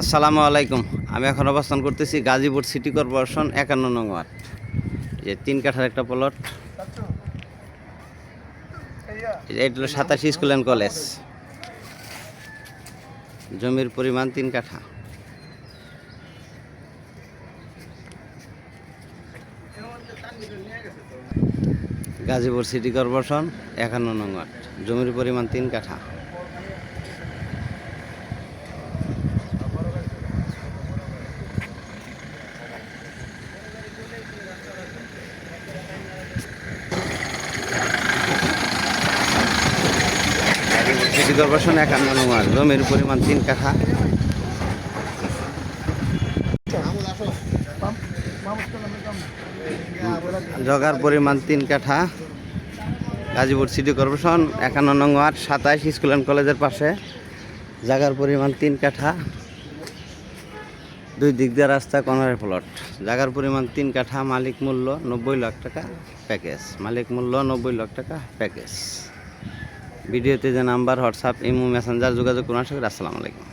আসসালামু আলাইকুম। আমি এখন অবস্থান করতেছি গাজীপুর সিটি কর্পোরেশন একান্ন নং ওয়ার্ড। যে তিন কাঠার একটা প্লট। এটা হলো সাতাশি স্কুল অ্যান্ড কলেজ। জমির পরিমাণ তিন কাঠা। গাজীপুর সিটি কর্পোরেশন একান্ন নং ওয়ার্ড। জমির পরিমাণ তিন কাঠা। সিটি কর্পোরেশন একান্ন নং ওয়ার্ড জমির পরিমাণ তিন কাঠা। জগার পরিমাণ তিন কাঠা। গাজীপুর সিটি কর্পোরেশন একান্ন নং সাতাইশ স্কুল অ্যান্ড কলেজের পাশে। জাগার পরিমাণ তিন কাঠা। দুই দিক দিয়ে রাস্তা কর্নারের প্লট জাগার পরিমাণ তিন কাঠা, মালিক মূল্য নব্বই লাখ টাকা প্যাকেজ। মালিক মূল্য নব্বই লাখ টাকা প্যাকেজ। ভিডিওতে যে নাম্বার হোয়াটসঅ্যাপ ইমো মেসেঞ্জার যোগাযোগ করুন। করি আসসালামু আলাইকুম।